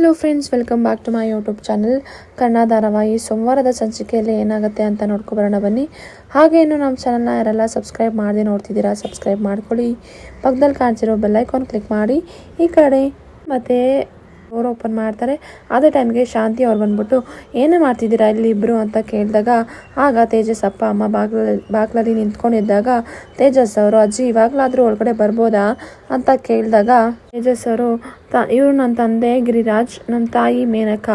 Hello friends welcome back to my YouTube channel Kannada ಧಾರಾವಾಹಿ ಸೋಮವಾರದ ಸಂಚಿಕೆಯಲ್ಲಿ ಏನಾಗುತ್ತೆ ಅಂತ ನೋಡ್ಕೊಬರೋಣ ಬನ್ನಿ. ಹಾಗೆ ಇನ್ನು ನಮ್ಮ ಚಾನಲ್ನ ಯಾರೆಲ್ಲ ಸಬ್ಸ್ಕ್ರೈಬ್ ಮಾಡದೆ ನೋಡ್ತಿದ್ದೀರಾ ಸಬ್ಸ್ಕ್ರೈಬ್ ಮಾಡ್ಕೊಳ್ಳಿ. ಪಕ್ಕದಲ್ಲಿ ಕಾಣಿಸಿರೋ ಬೆಲ್ಲೈಕಾನ್ ಕ್ಲಿಕ್ ಮಾಡಿ. ಈ ಕಡೆ ಮತ್ತು ಡೋರ್ ಓಪನ್ ಮಾಡ್ತಾರೆ. ಅದೇ ಟೈಮ್ಗೆ ಶಾಂತಿ ಅವ್ರು ಬಂದ್ಬಿಟ್ಟು, ಏನೇ ಮಾಡ್ತಿದ್ದೀರಾ ಇಲ್ಲಿ ಇಬ್ಬರು ಅಂತ ಕೇಳಿದಾಗ, ಆಗ ತೇಜಸ್ ಅಪ್ಪ, ಅಮ್ಮ ಬಾಗ್ಲಲ್ಲಿ ಬಾಗ್ಲಲ್ಲಿ ನಿಂತ್ಕೊಂಡಿದ್ದಾಗ, ತೇಜಸ್ ಅವರು ಅಜ್ಜಿ ಇವಾಗಲಾದರೂ ಒಳಗಡೆ ಬರ್ಬೋದಾ? ಅಂತ ಕೇಳಿದಾಗ, ತೇಜಸ್ ಅವರು, ತ, ಇವರು ನನ್ನ ತಂದೆ ಗಿರಿರಾಜ್ ನನ್ನ ತಾಯಿ ಮೇನಕ.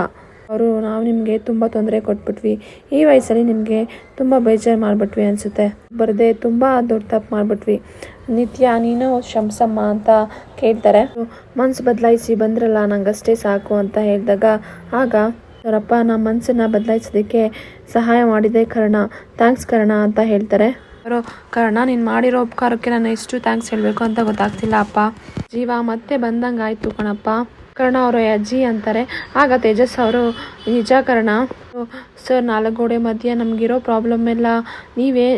ಅವರು, ನಾವು ನಿಮಗೆ ತುಂಬ ತೊಂದರೆ ಕೊಟ್ಬಿಟ್ವಿ. ಈ ವಯಸ್ಸಲ್ಲಿ ನಿಮಗೆ ತುಂಬ ಬೇಜಾರು ಮಾಡಿಬಿಟ್ವಿ ಅನಿಸುತ್ತೆ. ಬರದೆ ತುಂಬ ದೊಡ್ಡ ತಪ್ಪು ಮಾಡಿಬಿಟ್ವಿ. ನಿತ್ಯ ನೀನು ಶಂಸಮ್ಮ ಅಂತ ಕೇಳ್ತಾರೆ. ಮನ್ಸು ಬದಲಾಯಿಸಿ ಬಂದ್ರಲ್ಲ, ನಂಗಷ್ಟೇ ಸಾಕು ಅಂತ ಹೇಳಿದಾಗ, ಆಗ ಅವರಪ್ಪ ನಮ್ಮ ಮನಸ್ಸನ್ನ ಬದಲಾಯಿಸೋದಕ್ಕೆ ಸಹಾಯ ಮಾಡಿದೆ ಕರ್ಣ. ಥ್ಯಾಂಕ್ಸ್ ಕರ್ಣ ಅಂತ ಹೇಳ್ತಾರೆ. ಅವರು, ಕರ್ಣ, ನೀನು ಮಾಡಿರೋ ಉಪಕಾರಕ್ಕೆ ನಾನು ಎಷ್ಟು ಥ್ಯಾಂಕ್ಸ್ ಹೇಳಬೇಕು ಅಂತ ಗೊತ್ತಾಗ್ತಿಲ್ಲ ಅಪ್ಪ. ಜೀವ ಮತ್ತೆ ಬಂದಂಗೆ ಆಯಿತು ಕಣಪ್ಪ. ಕರ್ಣ ಅವರು ಅಜ್ಜಿ ಅಂತಾರೆ. ಆಗ ತೇಜಸ್ ಅವರು, ನಿಜ ಕರ್ಣ, ಸರ್, ನಾಲ್ಕು ಗೋಡೆ ಮಧ್ಯೆ ನಮಗಿರೋ ಪ್ರಾಬ್ಲಮ್ ಎಲ್ಲ ನೀವೇ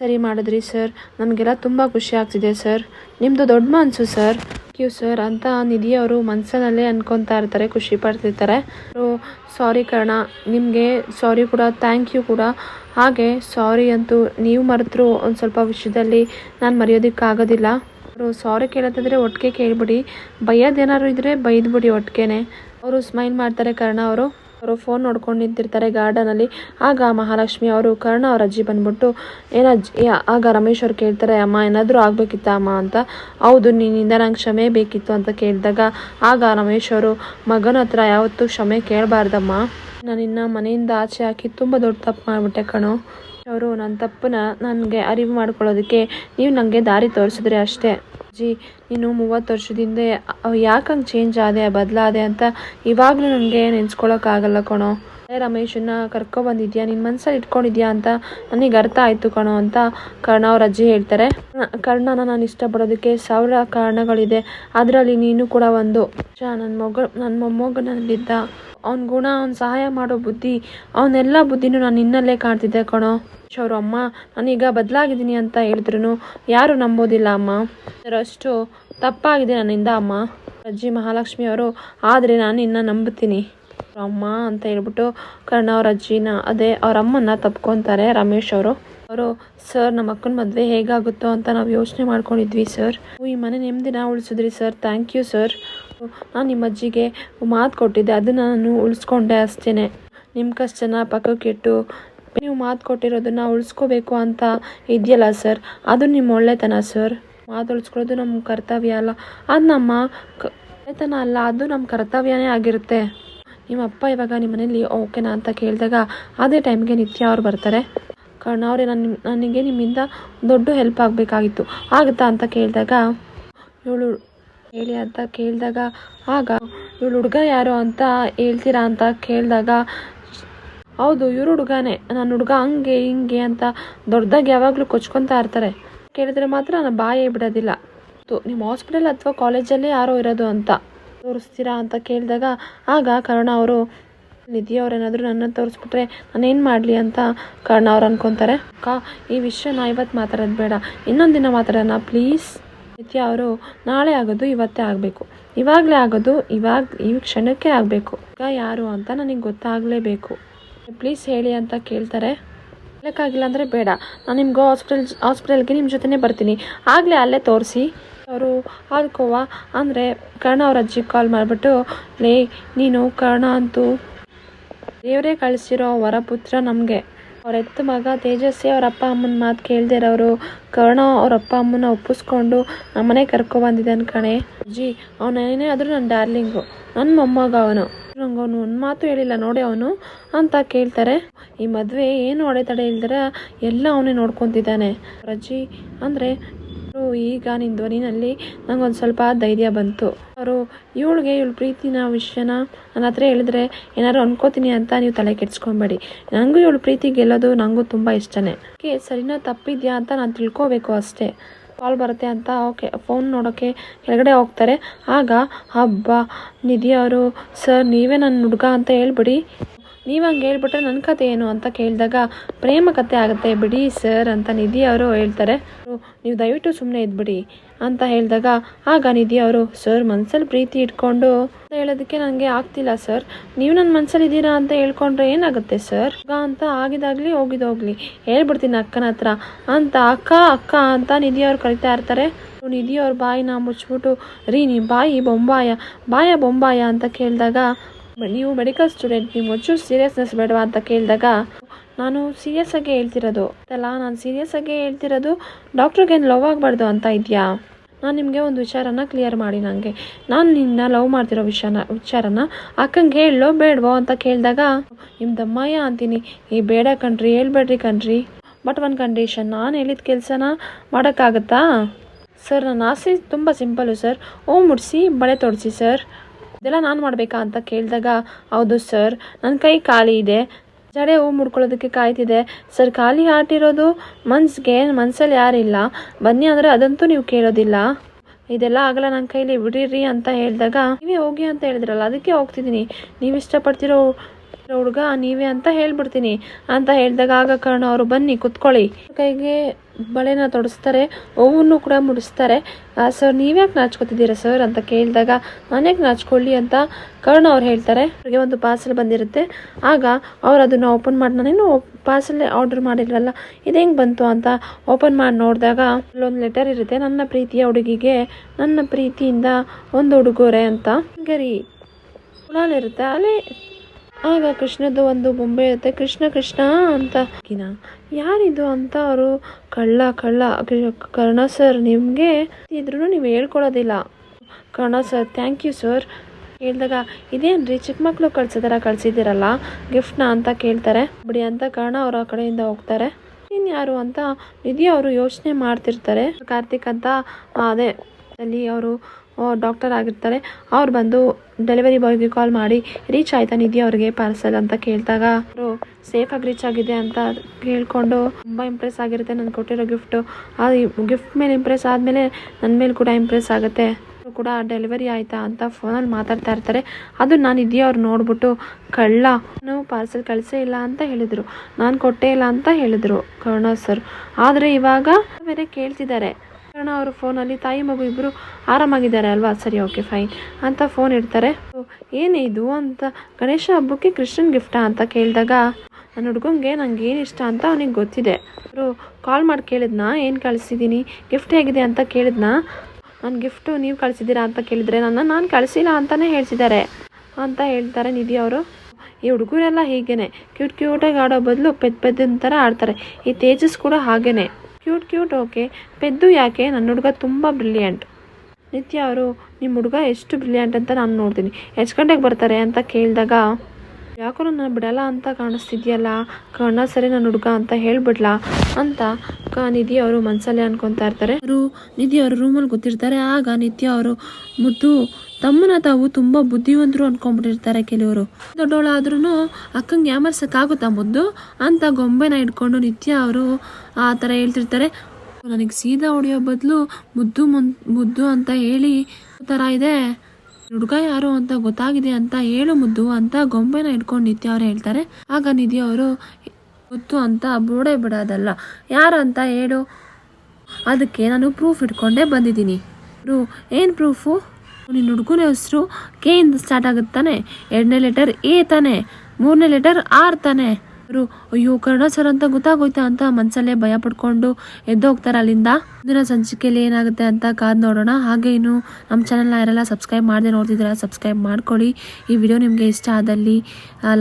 ಸರಿ ಮಾಡಿದ್ರಿ ಸರ್ ನಮಗೆಲ್ಲ ತುಂಬ ಖುಷಿ ಆಗ್ತಿದೆ ಸರ್ ನಿಮ್ಮದು ದೊಡ್ಡ ಮನಸ್ಸು ಸರ್ ಯು ಸರ್ ಅಂತ ನಿಧಿ ಅವರು ಮನಸ್ಸಿನಲ್ಲೇ ಅನ್ಕೊತಾ ಇರ್ತಾರೆ, ಖುಷಿ ಪಡ್ತಿರ್ತಾರೆ. ಸಾರಿ ಕರ್ಣ. ನಿಮಗೆ ಸಾರಿ ಕೂಡ ಥ್ಯಾಂಕ್ ಯು ಕೂಡ. ಹಾಗೆ ಸಾರಿ ಅಂತೂ ನೀವು ಮರೆತರು ಒಂದು ಸ್ವಲ್ಪ ವಿಷಯದಲ್ಲಿ ನಾನು ಮರೆಯೋದಕ್ಕಾಗೋದಿಲ್ಲ. ಅವರು ಸಾರಿ ಕೇಳೋದಾದ್ರೆ ಒಟ್ಟಿಗೆ ಕೇಳಿಬಿಡಿ. ಬೈಯೋದೇನಾದ್ರು ಇದ್ದರೆ ಬೈದ್ಬಿಡಿ ಒಟ್ಟಿಗೆ ಅವರು ಸ್ಮೈಲ್ ಮಾಡ್ತಾರೆ ಕರ್ಣ ಅವರು. ಅವರು ಫೋನ್ ನೋಡ್ಕೊಂಡು ನಿಂತಿರ್ತಾರೆ ಗಾರ್ಡನಲ್ಲಿ. ಆಗ ಮಹಾಲಕ್ಷ್ಮಿ ಅವರು, ಕರ್ಣ ಅವ್ರ ಅಜ್ಜಿ ಬಂದ್ಬಿಟ್ಟು, ಏನಜ್ಜಿ ಆಗ ರಮೇಶ್ ಅವ್ರು ಕೇಳ್ತಾರೆ, ಅಮ್ಮ, ಏನಾದರೂ ಆಗಬೇಕಿತ್ತ ಅಮ್ಮ? ಅಂತ. ಹೌದು ನಿನ್ನಿಂದ ನಂಗೆ ಕ್ಷಮೆ ಬೇಕಿತ್ತು ಅಂತ ಕೇಳಿದಾಗ, ಆಗ ರಮೇಶ್ ಅವರು, ಮಗನ ಹತ್ರ ಯಾವತ್ತೂ ಕ್ಷಮೆ ಕೇಳಬಾರ್ದಮ್ಮ. ನಾನಿನ್ನ ಮನೆಯಿಂದ ಆಚೆ ಹಾಕಿ ತುಂಬ ದೊಡ್ಡ ತಪ್ಪು ಮಾಡಿಬಿಟ್ಟೆ ಕಣೋ. ಅವರು ನನ್ನ ತಪ್ಪನ್ನ ನನಗೆ ಅರಿವು ಮಾಡ್ಕೊಳ್ಳೋದಕ್ಕೆ ನೀವು ನನಗೆ ದಾರಿ ತೋರಿಸಿದ್ರೆ ಅಷ್ಟೇ. ಅಜ್ಜಿ, ನೀನು ಮೂವತ್ತು ವರ್ಷದಿಂದ ಯಾಕೆ ಚೇಂಜ್ ಆದೆ, ಬದಲಾದೆ ಅಂತ ಇವಾಗಲೂ ನನಗೆ ನೆನ್ಸ್ಕೊಳಕ್ಕಾಗಲ್ಲ ಕಣೋ. ರಮೇಶನ್ನ ಕರ್ಕೊಬಂದಿದ್ಯಾ? ನಿನ್ನ ಮನ್ಸಲ್ಲಿ ಇಟ್ಕೊಂಡಿದ್ಯಾ ಅಂತ ನನಗೆ ಅರ್ಥ ಆಯಿತು ಕಣೋ ಅಂತ ಕರ್ಣ ಅವ್ರ ಅಜ್ಜಿ ಹೇಳ್ತಾರೆ. ಕರ್ಣನ ನಾನು ಇಷ್ಟಪಡೋದಕ್ಕೆ ಸಾವಿರ ಕಾರಣಗಳಿದೆ. ಅದರಲ್ಲಿ ನೀನು ಕೂಡ ಒಂದು. ನನ್ನ ಮಗ ನನ್ನ ಮೊಮ್ಮಗನಲ್ಲಿದ್ದ ಅವ್ನ ಗುಣ, ಅವ್ನ ಸಹಾಯ ಮಾಡೋ ಬುದ್ಧಿ, ಅವನೆಲ್ಲ ಬುದ್ಧಿನೂ ನಾನು ನಿನ್ನಲ್ಲೇ ಕಾಣ್ತಿದ್ದೆ ಕಣೋ. ಅವ್ರ ಅಮ್ಮ, ನಾನೀಗ ಬದಲಾಗಿದ್ದೀನಿ ಅಂತ ಹೇಳಿದ್ರು ಯಾರು ನಂಬೋದಿಲ್ಲ ಅಮ್ಮ. ಅಷ್ಟು ತಪ್ಪಾಗಿದೆ ನನ್ನಿಂದ ಅಮ್ಮ. ಅಜ್ಜಿ ಮಹಾಲಕ್ಷ್ಮಿ ಅವರು, ಆದರೆ ನಾನು ನಿನ್ನ ನಂಬುತ್ತೀನಿ ಅಮ್ಮ ಅಂತ ಹೇಳ್ಬಿಟ್ಟು ಕರ್ಣ ಅವ್ರ ಅಜ್ಜಿನ, ಅದೇ ಅವ್ರ ಅಮ್ಮನ ತಪ್ಕೊತಾರೆ ರಮೇಶ್ ಅವರು. ಅವರು, ಸರ್, ನಮ್ಮ ಅಕ್ಕನ ಮದುವೆ ಹೇಗಾಗುತ್ತೋ ಅಂತ ನಾವು ಯೋಚನೆ ಮಾಡ್ಕೊಂಡಿದ್ವಿ, ಸರ್. ಈ ಮನೆ ನೆಮ್ಮದಿನ ಉಳಿಸಿದ್ರಿ, ಸರ್. Thank you, sir. ನಾನು ನಿಮ್ಮ ಅಜ್ಜಿಗೆ ಮಾತು ಕೊಟ್ಟಿದ್ದೆ. ಅದನ್ನು ನಾನು ಉಳಿಸ್ಕೊಂಡೆ ಅಷ್ಟೇ ನಿಮ್ಮ ಕಷ್ಟನ ಪಕ್ಕಕ್ಕಿಟ್ಟು ನೀವು ಮಾತು ಕೊಟ್ಟಿರೋದನ್ನ ಉಳಿಸ್ಕೋಬೇಕು ಅಂತ ಇದೆಯಲ್ಲ, ಸರ್. ಅದು ನಿಮ್ಮ ಒಳ್ಳೆತನ, ಸರ್. ಮಾತು ಉಳಿಸ್ಕೊಳ್ಳೋದು ನಮ್ಮ ಕರ್ತವ್ಯ ಅಲ್ಲ. ಅದು ನಮ್ಮ ಒಳ್ಳೆತನ ಅಲ್ಲ. ಅದು ನಮ್ಮ ಕರ್ತವ್ಯನೇ ಆಗಿರುತ್ತೆ. ನಿಮ್ಮ ಅಪ್ಪ ಇವಾಗ ನಿಮ್ಮ ಮನೇಲಿ ಓಕೆನಾ ಅಂತ ಕೇಳಿದಾಗ ಅದೇ ಟೈಮ್ಗೆ ನಿತ್ಯ ಅವ್ರು ಬರ್ತಾರೆ. ಕಾರಣ ಅವರೇ ನನ್ನ ನನಗೆ ನಿಮ್ಮಿಂದ ದೊಡ್ಡ ಹೆಲ್ಪ್ ಆಗಬೇಕಾಗಿತ್ತು. ಆಗುತ್ತಾ ಅಂತ ಕೇಳಿದಾಗ ಇವಳು ಹೇಳಿ ಅಂತ ಕೇಳಿದಾಗ ಆಗ ಇವಳು ಹುಡುಗ ಯಾರು ಅಂತ ಹೇಳ್ತೀರಾ ಅಂತ ಕೇಳಿದಾಗ ಹೌದು, ಇವ್ರು ಹುಡುಗನೇ. ನನ್ನ ಹುಡುಗ ಹಂಗೆ ಹಿಂಗೆ ಅಂತ ದೊಡ್ಡದಾಗಿ ಯಾವಾಗಲೂ ಕೊಚ್ಕೊತಾ ಇರ್ತಾರೆ. ಕೇಳಿದ್ರೆ ಮಾತ್ರ ನಾನು ಬಾಯೇ ಬಿಡೋದಿಲ್ಲ. ನಿಮ್ಮ ಹಾಸ್ಪಿಟಲ್ ಅಥವಾ ಕಾಲೇಜಲ್ಲೇ ಯಾರೋ ಇರೋದು ಅಂತ. ತೋರಿಸ್ತೀರಾ ಅಂತ ಕೇಳಿದಾಗ, ಆಗ ಕರುಣ ಅವರು ನಿಧಿ ಅವ್ರೇನಾದರೂ ನನ್ನ ತೋರಿಸ್ಬಿಟ್ರೆ ನಾನೇನು ಮಾಡಲಿ ಅಂತ ಕರ್ಣ ಅವ್ರು ಅನ್ಕೊತಾರೆ. ಅಕ್ಕ, ಈ ವಿಷಯ ನಾ ಇವತ್ತು ಮಾತಾಡೋದು ಬೇಡ. ಇನ್ನೊಂದು ದಿನ ಮಾತಾಡೋಣ ಪ್ಲೀಸ್ ನಿತ್ಯ ಅವರು, ನಾಳೆ ಆಗೋದು ಇವತ್ತೇ ಆಗಬೇಕು. ಇವಾಗಲೇ ಆಗೋದು, ಇವಾಗ, ಈ ಕ್ಷಣಕ್ಕೆ ಆಗಬೇಕು. ಈಗ ಯಾರು ಅಂತ ನನಗೆ ಗೊತ್ತಾಗಲೇಬೇಕು. ಪ್ಲೀಸ್ ಹೇಳಿ ಅಂತ ಕೇಳ್ತಾರೆ. ಹೇಳೋಕ್ಕಾಗಿಲ್ಲ ಅಂದರೆ ಬೇಡ. ನಾನು ನಿಮ್ಗೆ ಹಾಸ್ಪಿಟಲ್ ಹಾಸ್ಪಿಟಲ್ಗೆ ನಿಮ್ಮ ಜೊತೆನೇ ಬರ್ತೀನಿ. ಆಗಲೇ ಅಲ್ಲೇ ತೋರಿಸಿ. ಅವರು ಆದ್ಕೋವ, ಅಂದರೆ ಕರ್ಣ ಅವ್ರ ಅಜ್ಜಿಗೆ ಕಾಲ್ ಮಾಡಿಬಿಟ್ಟು, ಲೇ, ನೀನು ಕರ್ಣ ಅಂತೂ ದೇವರೇ ಕಳಿಸಿರೋ ವರಪುತ್ರ ನಮಗೆ. ಅವ್ರ ಎತ್ತ ಮಗ ತೇಜಸ್ವಿ ಅವ್ರ ಅಪ್ಪ ಅಮ್ಮನ ಮಾತು ಕೇಳ್ದಿರೋರು, ಕರ್ಣ ಅವ್ರ ಅಪ್ಪ ಅಮ್ಮನ ಒಪ್ಪಿಸ್ಕೊಂಡು ನಮ್ಮನೆ ಕರ್ಕೊಬಂದಿದ್ದಾನೆ ಕಣೆ. ಅಜ್ಜಿ ಅವನೇನೇ ಆದರೂ ನನ್ನ ಡಾರ್ಲಿಂಗು ನನ್ನ ಮೊಮ್ಮಗ ಅವನು. ನಂಗೆ ಅವನು ಒಂದು ಮಾತು ಹೇಳಿಲ್ಲ, ನೋಡಿ ಅವನು ಅಂತ ಕೇಳ್ತಾರೆ. ಈ ಮದುವೆ ಏನು ಅಡೆತಡೆ ಇಲ್ದಿರ ಎಲ್ಲ ಅವನೇ ನೋಡ್ಕೊತಿದ್ದಾನೆ. ಅಜ್ಜಿ, ಅಂದರೆ ಈಗ ನಿನ್ನ ಧ್ವನಿನಲ್ಲಿ ನಂಗೊಂದು ಸ್ವಲ್ಪ ಧೈರ್ಯ ಬಂತು. ಅವರು, ಇವಳಿಗೆ ಇವಳು ಪ್ರೀತಿನ ವಿಷಯನ ನನ್ನ ಹತ್ರ ಹೇಳಿದ್ರೆ ಏನಾದ್ರು ಅನ್ಕೋತೀನಿ ಅಂತ ನೀವು ತಲೆ ಕೆಡ್ಸ್ಕೊಬೇಡಿ. ನನಗೂ ಇವಳು ಪ್ರೀತಿ ಗೆಲ್ಲೋದು ನನಗೂ ತುಂಬ ಇಷ್ಟನೇ. ಓಕೆ, ಸರಿನಾ, ತಪ್ಪಿದ್ಯಾ ಅಂತ ನಾನು ತಿಳ್ಕೋಬೇಕು ಅಷ್ಟೇ. ಕಾಲ್ ಬರುತ್ತೆ ಅಂತ, ಓಕೆ, ಫೋನ್ ನೋಡೋಕ್ಕೆ ಕೆಳಗಡೆ ಹೋಗ್ತಾರೆ. ಆಗ ಹಬ್ಬ ನಿಧಿ ಅವರು ಸರ್, ನೀವೇ ನನ್ನ ಹುಡುಗ ಅಂತ ಹೇಳ್ಬಿಡಿ. ನೀವು ಹಂಗೆ ಹೇಳ್ಬಿಟ್ರೆ ನನ್ನ ಕತೆ ಏನು ಅಂತ ಕೇಳಿದಾಗ, ಪ್ರೇಮ ಕತೆ ಆಗುತ್ತೆ ಬಿಡಿ ಸರ್ ಅಂತ ನಿಧಿ ಅವರು ಹೇಳ್ತಾರೆ. ನೀವು ದಯವಿಟ್ಟು ಸುಮ್ಮನೆ ಇದ್ಬಿಡಿ ಅಂತ ಹೇಳಿದಾಗ, ಆಗ ನಿಧಿ ಅವರು, ಸರ್, ಮನ್ಸಲ್ಲಿ ಪ್ರೀತಿ ಇಟ್ಕೊಂಡು ಹೇಳೋದಕ್ಕೆ ನನಗೆ ಆಗ್ತಿಲ್ಲ ಸರ್. ನೀವು ನನ್ನ ಮನ್ಸಲ್ಲಿ ಇದ್ದೀರಾ ಅಂತ ಹೇಳ್ಕೊಂಡ್ರೆ ಏನಾಗುತ್ತೆ ಸರ್? ಅಂತ ಆಗಿದಾಗ್ಲಿ ಹೋಗಿದೋಗ್ಲಿ. ಹೇಳ್ಬಿಡ್ತೀನಿ ಅಕ್ಕನ ಹತ್ರ ಅಂತ, ಅಕ್ಕ ಅಕ್ಕ ಅಂತ ನಿಧಿ ಅವರು ಕರಿತಾ ಇರ್ತಾರೆ. ನಿಧಿ ಅವ್ರ ಬಾಯಿನ ಮುಚ್ಚಿಬಿಟ್ಟು ರೀ, ನೀ ಬಾಯಿ ಬೊಂಬಾಯ, ಬಾಯ ಬೊಂಬಾಯ ಅಂತ ಕೇಳಿದಾಗ ನೀವು ಮೆಡಿಕಲ್ ಸ್ಟೂಡೆಂಟ್ ನೀವು ಮುಚ್ಚು ಸೀರಿಯಸ್ನೆಸ್ ಬೇಡವಾ ಅಂತ ಕೇಳಿದಾಗ, ನಾನು ಸೀರಿಯಸ್ ಆಗಿ ಹೇಳ್ತಿರೋದು. ಅಲ್ಲ ನಾನು ಸೀರಿಯಸ್ ಆಗಿ ಹೇಳ್ತಿರೋದು ಡಾಕ್ಟ್ರಿಗೇನು ಲವ್ ಆಗಬಾರ್ದು ಅಂತ ಇದೆಯಾ? ನಾನು ನಿಮಗೆ ಒಂದು ವಿಚಾರನ ಕ್ಲಿಯರ್ ಮಾಡಿ ನನಗೆ ನಾನು ನಿನ್ನ ಲವ್ ಮಾಡ್ತಿರೋ ವಿಷಯನ, ವಿಚಾರನ ಅಕ್ಕಂಗೆ ಹೇಳೋ ಬೇಡವೋ ಅಂತ ಕೇಳಿದಾಗ ನಿಮ್ಮ ದಮ್ಮಯ್ಯ ಅಂತೀನಿ. ಈ ಬೇಡ ಕಣ್ರಿ, ಹೇಳ್ಬೇಡ್ರಿ ಕಣ್ರಿ. ಬಟ್ ಒಂದು ಕಂಡೀಷನ್ ನಾನು ಹೇಳಿದ ಕೆಲಸನ ಮಾಡೋಕ್ಕಾಗತ್ತಾ? ಸರ್ ನನ್ನ ಆಸೆ ತುಂಬ ಸಿಂಪಲ್ಲು ಸರ್ ಓ, ಮುಡಿಸಿ, ಬಳೆ ತೊಡಿಸಿ ಸರ್ ಇದೆಲ್ಲ ನಾನು ಮಾಡಬೇಕಾ ಅಂತ ಕೇಳಿದಾಗ, ಹೌದು ಸರ್ ನನ್ನ ಕೈ ಖಾಲಿ ಇದೆ. ಜಡೆ ಹೂ ಮುಡ್ಕೊಳ್ಳೋದಕ್ಕೆ ಕಾಯ್ತಿದೆ. ಸರ್, ಖಾಲಿ ಆಟಿರೋದು ಮನ್ಸಿಗೆ, ಮನ್ಸಲ್ಲಿ ಯಾರಿಲ್ಲ. ಬನ್ನಿ ಅಂದರೆ ಅದಂತೂ ನೀವು ಕೇಳೋದಿಲ್ಲ. ಇದೆಲ್ಲ ಆಗಲ್ಲ ನನ್ನ ಕೈಲಿ, ಬಿಡಿರಿ ಅಂತ ಹೇಳಿದಾಗ, ನೀವೇ ಹೋಗಿ ಅಂತ ಹೇಳಿದ್ರಲ್ಲ, ಅದಕ್ಕೆ ಹೋಗ್ತಿದ್ದೀನಿ. ನೀವು ಇಷ್ಟಪಡ್ತಿರೋ ಹುಡುಗ, ನೀವೇ ಅಂತ ಹೇಳ್ಬಿಡ್ತೀನಿ. ಅಂತ ಹೇಳಿದಾಗ, ಆಗ ಕಾರಣ ಅವರು ಬನ್ನಿ, ಕುತ್ಕೊಳ್ಳಿ. ಕೈಗೆ ಬಳೆನ ತೊಡಿಸ್ತಾರೆ, ಹೂವನ್ನು ಕೂಡ ಮುಡಿಸ್ತಾರೆ. ಸರ್ ನೀವ್ಯಾಕೆ ನಾಚ್ಕೋತಿದ್ದೀರಾ ಸರ್ ಅಂತ ಕೇಳಿದಾಗ, ನಾನ್ಯಾಕೆ ನಾಚ್ಕೊಳ್ಳಿ ಅಂತ ಕರ್ಣ ಅವ್ರು ಹೇಳ್ತಾರೆ. ಅವ್ರಿಗೆ ಒಂದು ಪಾರ್ಸಲ್ ಬಂದಿರುತ್ತೆ. ಆಗ ಅವ್ರು ಅದನ್ನು ಓಪನ್ ಮಾಡಿ ನಾನೇನು ಪಾರ್ಸಲ್ ಆರ್ಡರ್ ಮಾಡಿರಲ್ಲ ಇದು ಹೆಂಗೆ ಬಂತು? ಅಂತ ಓಪನ್ ಮಾಡಿ ನೋಡಿದಾಗ ಅಲ್ಲೊಂದು ಲೆಟರ್ ಇರುತ್ತೆ. ನನ್ನ ಪ್ರೀತಿಯ ಹುಡುಗಿಗೆ ನನ್ನ ಪ್ರೀತಿಯಿಂದ ಒಂದು ಉಡುಗೊರೆ ಅಂತ. ಗರಿ ಇರುತ್ತೆ. ಅಲ್ಲಿ ಆಗ ಕೃಷ್ಣದ್ದು ಒಂದು ಬೊಂಬೆ ಇರುತ್ತೆ. ಕೃಷ್ಣ ಕೃಷ್ಣ ಅಂತ. ಯಾರಿದು ಅಂತ ಅವರು ಕಳ್ಳ ಕಳ್ಳ ಕರ್ಣ ಸರ್ ನಿಮಗೆ ಇದ್ರೂ ನೀವು ಹೇಳ್ಕೊಳೋದಿಲ್ಲ. Karna sir thank you sir ಹೇಳಿದಾಗ ಇದೇನ್ರಿ ಚಿಕ್ಕ ಮಕ್ಕಳು ಕಳ್ಸಿದಾರ, ಕಳ್ಸಿದ್ದೀರಲ್ಲ ಗಿಫ್ಟ್ನ ಅಂತ ಕೇಳ್ತಾರೆ. ಬಿಡಿ ಅಂತ ಕರ್ಣ ಅವರು ಆ ಕಡೆಯಿಂದ ಹೋಗ್ತಾರೆ. ಇನ್ಯಾರು ಅಂತ ನಿಧಿ ಅವರು ಯೋಚನೆ ಮಾಡ್ತಿರ್ತಾರೆ. ಕಾರ್ತಿಕ್ ಅಂತ ಅದೇ, ಅಲ್ಲಿ ಅವರು ಡಾಕ್ಟರ್ ಆಗಿರ್ತಾರೆ. ಅವ್ರು ಬಂದು ಡೆಲಿವರಿ ಬಾಯ್ಗೆ ಕಾಲ್ ಮಾಡಿ, ರೀಚ್ ಆಯ್ತಾ ನಿಧಿ ಅವ್ರಿಗೆ ಪಾರ್ಸಲ್? ಅಂತ ಕೇಳಿದಾಗ ಅವರು ಸೇಫಾಗಿ ರೀಚ್ ಆಗಿದೆ ಅಂತ ಕೇಳಿಕೊಂಡು ತುಂಬ ಇಂಪ್ರೆಸ್ ಆಗಿರುತ್ತೆ ನಾನು ಕೊಟ್ಟಿರೋ ಗಿಫ್ಟು ಆ ಗಿಫ್ಟ್ ಮೇಲೆ ಇಂಪ್ರೆಸ್ ಆದಮೇಲೆ ನನ್ನ ಮೇಲೆ ಕೂಡ ಇಂಪ್ರೆಸ್ ಆಗುತ್ತೆ. ಕೂಡ ಡೆಲಿವರಿ ಆಯಿತಾ ಅಂತ ಫೋನಲ್ಲಿ ಮಾತಾಡ್ತಾ ಇರ್ತಾರೆ. ಅದು ನಾನು ಇದೆಯೋ ಅವ್ರು ನೋಡ್ಬಿಟ್ಟು, ಕಳ್ಳ ನಾವು ಪಾರ್ಸೆಲ್ ಕಳಿಸೇ ಇಲ್ಲ ಅಂತ ಹೇಳಿದರು. ನಾನು ಕೊಟ್ಟೇ ಇಲ್ಲ ಅಂತ ಹೇಳಿದರು ಕರುಣಾ ಸರ್. ಆದರೆ ಇವಾಗ ಬೇರೆ ಕೇಳ್ತಿದ್ದಾರೆ. ಕಾರಣ ಅವರು ಫೋನಲ್ಲಿ ತಾಯಿ ಮಗು ಇಬ್ಬರು ಆರಾಮಾಗಿದ್ದಾರೆ ಅಲ್ವಾ? ಸರಿ ಓಕೆ ಫೈನ್ ಅಂತ ಫೋನ್ ಇಡ್ತಾರೆ. ಏನೇ ಇದು ಅಂತ ಗಣೇಶ ಹಬ್ಬಕ್ಕೆ ಕ್ರಿಶ್ಚಿಯನ್ ಗಿಫ್ಟಾ ಅಂತ ಕೇಳಿದಾಗ, ನನ್ನ ಹುಡುಗಂಗೆ ನಂಗೆ ಏನು ಇಷ್ಟ ಅಂತ ಅವನಿಗೆ ಗೊತ್ತಿದೆ. ಅವರು, ಕಾಲ್ ಮಾಡಿ ಕೇಳಿದ್ನಾ? ಏನು ಕಳಿಸಿದ್ದೀನಿ ಗಿಫ್ಟ್ ಹೇಗಿದೆ ಅಂತ ಕೇಳಿದ್ನಾ? ನನ್ನ ಗಿಫ್ಟು ನೀವು ಕಳಿಸಿದ್ದೀರಾ ಅಂತ ಕೇಳಿದರೆ ನನ್ನ ನಾನು ಕಳಿಸಿಲ್ಲ ಅಂತಲೇ ಹೇಳ್ತಿದ್ದಾರೆ. ಅಂತ ಹೇಳ್ತಾರೆ ನಿಧಿ ಅವರು. ಈ ಹುಡುಗರೆಲ್ಲ ಹೀಗೇನೆ. ಕ್ಯೂಟ್ ಕ್ಯೂಟಾಗಿ ಆಡೋ ಬದಲು ಪೆದ್ದ ಪೆದ್ದಿನ ಥರ ಆಡ್ತಾರೆ. ಈ ತೇಜಸ್ ಕೂಡ ಹಾಗೇನೆ. Cute cute, okay. ಪೆದ್ದು ಯಾಕೆ? ನನ್ನ ಹುಡುಗ ತುಂಬ ಬ್ರಿಲಿಯಂಟ್. ನಿತ್ಯ ಅವರು ನಿಮ್ಮ ಹುಡುಗ ಎಷ್ಟು ಬ್ರಿಲಿಯಂಟ್ ಅಂತ ನಾನು ನೋಡ್ತೀನಿ. ಎಷ್ಟು ಗಂಟೆಗೆ ಬರ್ತಾರೆ? ಅಂತ ಕೇಳಿದಾಗ ಯಾಕೋ ನನ್ನ ಬಿಡಲ್ಲ ಅಂತ ಕಾಣಿಸ್ತಿದ್ಯಲ್ಲ? ಕಣ್ಣ ಸರಿ ನನ್ನ ಹುಡುಗ ಅಂತ ಹೇಳ್ಬಿಡ್ಲಾ ಅಂತ ಕ ನಿಧಿ ಅವರು ಮನಸ್ಸಲ್ಲೇ ಅನ್ಕೊತಾ ಇರ್ತಾರೆ. ಅವರು ನಿಧಿ ಅವರು ರೂಮಲ್ಲಿ ಗೊತ್ತಿರ್ತಾರೆ. ಆಗ ನಿತ್ಯ ಅವರು, ಮುದ್ದು ತಮ್ಮನ ತಾವು ತುಂಬ ಬುದ್ಧಿವಂತರು ಅನ್ಕೊಂಡ್ಬಿಟ್ಟಿರ್ತಾರೆ ಕೆಲವರು. ದೊಡ್ಡವಳಾದ್ರೂ ಅಕ್ಕಂಗೆ ಯಾಮರ್ಸಕ್ಕಾಗುತ್ತಾ ಮುದ್ದು? ಅಂತ ಗೊಂಬೆನ ಇಟ್ಕೊಂಡು ನಿತ್ಯ ಅವರು ಆ ಥರ ಹೇಳ್ತಿರ್ತಾರೆ. ನನಗೆ ಸೀದಾ ಹೊಡೆಯೋ ಬದಲು ಮುದ್ದು ಮುದ್ದು ಅಂತ ಹೇಳಿ ಥರ ಇದೆ. ಹುಡುಗ ಯಾರು ಅಂತ ಗೊತ್ತಾಗಿದೆ ಅಂತ ಹೇಳು ಮುದ್ದು ಅಂತ ಗೊಂಬೆನ ಇಟ್ಕೊಂಡು ನಿತ್ಯ ಅವ್ರು ಹೇಳ್ತಾರೆ. ಆಗ ನಿಧಿ ಅವರು, ಗೊತ್ತು ಅಂತ ಬೋಡೆ ಬಿಡೋದಲ್ಲ. ಯಾರು ಅಂತ ಹೇಳು. ಅದಕ್ಕೆ ನಾನು ಪ್ರೂಫ್ ಇಟ್ಕೊಂಡೇ ಬಂದಿದ್ದೀನಿ. ಏನು ಪ್ರೂಫು ನಿನ್ನ ಹುಡುಗನ ಹೆಸರು ಕೆ ಇಂದ ಸ್ಟಾರ್ಟ್ ಆಗುತ್ತಾನೆ ತಾನೆ? ಎರಡನೇ ಲೆಟರ್ ಎ ತಾನೆ? ಮೂರನೇ ಲೆಟರ್ ಆರ್ ತಾನೆ? ಅವರು, ಅಯ್ಯೋ, ಕರ್ಣ ಸರ್ ಅಂತ ಗೊತ್ತಾಗೋಯ್ತಾ ಅಂತ ಮನಸ್ಸಲ್ಲೇ ಭಯ ಪಡ್ಕೊಂಡು ಎದ್ದೋಗ್ತಾರೆ ಅಲ್ಲಿಂದ. ಮುಂದಿನ ಸಂಚಿಕೆಯಲ್ಲಿ ಏನಾಗುತ್ತೆ ಅಂತ ಕಾದು ನೋಡೋಣ. ಹಾಗೆ ಇನ್ನು ನಮ್ಮ ಚಾನಲ್ನ ಯಾರೆಲ್ಲ ಸಬ್ಸ್ಕ್ರೈಬ್ ಮಾಡದೆ ನೋಡ್ತಿದ್ದೀರಾ ಸಬ್ಸ್ಕ್ರೈಬ್ ಮಾಡ್ಕೊಳ್ಳಿ. ಈ ವಿಡಿಯೋ ನಿಮಗೆ ಇಷ್ಟ ಆದಲ್ಲಿ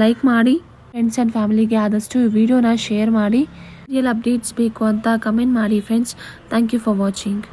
ಲೈಕ್ ಮಾಡಿ. ಫ್ರೆಂಡ್ಸ್ ಆ್ಯಂಡ್ ಫ್ಯಾಮಿಲಿಗೆ ಆದಷ್ಟು ಈ ವಿಡಿಯೋನ ಶೇರ್ ಮಾಡಿ. ರಿಯಲ್ ಅಪ್ಡೇಟ್ಸ್ ಬೇಕು ಅಂತ ಕಮೆಂಟ್ ಮಾಡಿ friends thank you for watching